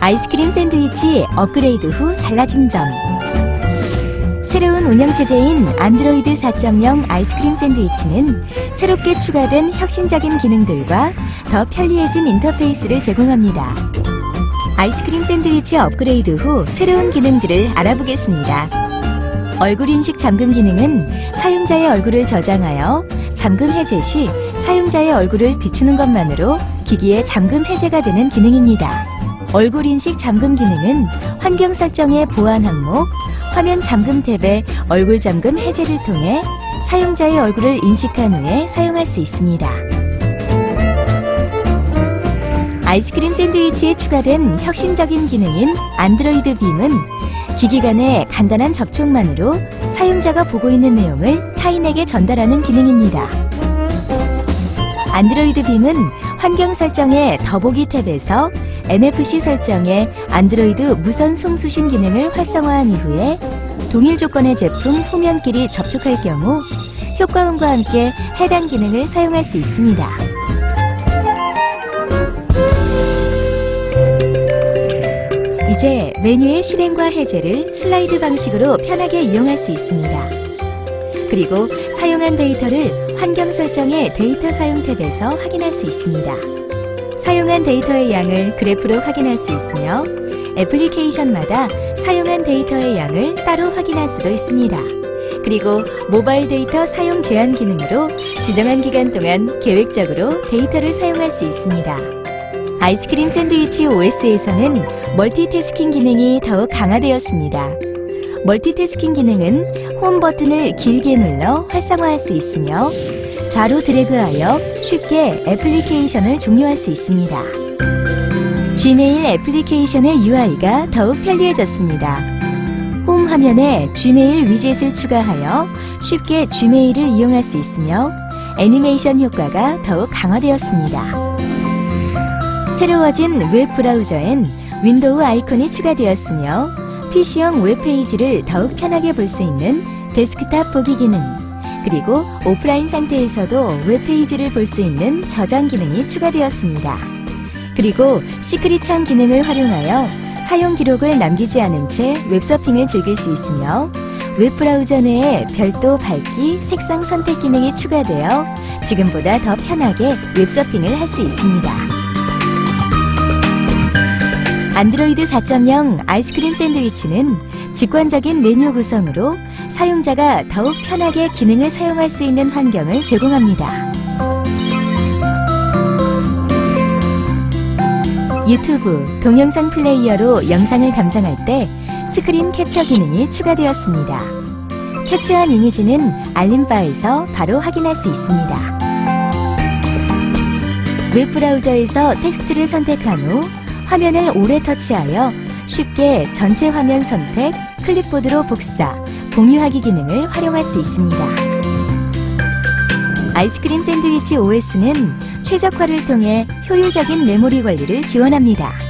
아이스크림 샌드위치 업그레이드 후 달라진 점. 새로운 운영체제인 안드로이드 4.0 아이스크림 샌드위치는 새롭게 추가된 혁신적인 기능들과 더 편리해진 인터페이스를 제공합니다. 아이스크림 샌드위치 업그레이드 후 새로운 기능들을 알아보겠습니다. 얼굴 인식 잠금 기능은 사용자의 얼굴을 저장하여 잠금 해제 시 사용자의 얼굴을 비추는 것만으로 기기의 잠금 해제가 되는 기능입니다. 얼굴 인식 잠금 기능은 환경 설정의 보안 항목, 화면 잠금 탭의 얼굴 잠금 해제를 통해 사용자의 얼굴을 인식한 후에 사용할 수 있습니다. 아이스크림 샌드위치에 추가된 혁신적인 기능인 안드로이드 빔은 기기 간의 간단한 접촉만으로 사용자가 보고 있는 내용을 타인에게 전달하는 기능입니다. 안드로이드 빔은 환경 설정의 더보기 탭에서 NFC 설정의 안드로이드 무선 송수신 기능을 활성화한 이후에 동일 조건의 제품 후면끼리 접촉할 경우 효과음과 함께 해당 기능을 사용할 수 있습니다. 이제 메뉴의 실행과 해제를 슬라이드 방식으로 편하게 이용할 수 있습니다. 그리고 사용한 데이터를 환경 설정의 데이터 사용 탭에서 확인할 수 있습니다. 사용한 데이터의 양을 그래프로 확인할 수 있으며 애플리케이션마다 사용한 데이터의 양을 따로 확인할 수도 있습니다. 그리고 모바일 데이터 사용 제한 기능으로 지정한 기간 동안 계획적으로 데이터를 사용할 수 있습니다. 아이스크림 샌드위치 OS에서는 멀티태스킹 기능이 더욱 강화되었습니다. 멀티태스킹 기능은 홈 버튼을 길게 눌러 활성화할 수 있으며 좌로 드래그하여 쉽게 애플리케이션을 종료할 수 있습니다. Gmail 애플리케이션의 UI가 더욱 편리해졌습니다. 홈 화면에 Gmail 위젯을 추가하여 쉽게 Gmail을 이용할 수 있으며 애니메이션 효과가 더욱 강화되었습니다. 새로워진 웹 브라우저엔 윈도우 아이콘이 추가되었으며 PC형 웹페이지를 더욱 편하게 볼 수 있는 데스크탑 보기 기능, 그리고 오프라인 상태에서도 웹페이지를 볼 수 있는 저장 기능이 추가되었습니다. 그리고 시크릿 창 기능을 활용하여 사용 기록을 남기지 않은 채 웹서핑을 즐길 수 있으며 웹브라우저 내에 별도 밝기, 색상 선택 기능이 추가되어 지금보다 더 편하게 웹서핑을 할 수 있습니다. 안드로이드 4.0 아이스크림 샌드위치는 직관적인 메뉴 구성으로 사용자가 더욱 편하게 기능을 사용할 수 있는 환경을 제공합니다. 유튜브 동영상 플레이어로 영상을 감상할 때 스크린 캡처 기능이 추가되었습니다. 캡처한 이미지는 알림바에서 바로 확인할 수 있습니다. 웹브라우저에서 텍스트를 선택한 후 화면을 오래 터치하여 쉽게 전체 화면 선택, 클립보드로 복사, 공유하기 기능을 활용할 수 있습니다. 아이스크림 샌드위치 OS는 최적화를 통해 효율적인 메모리 관리를 지원합니다.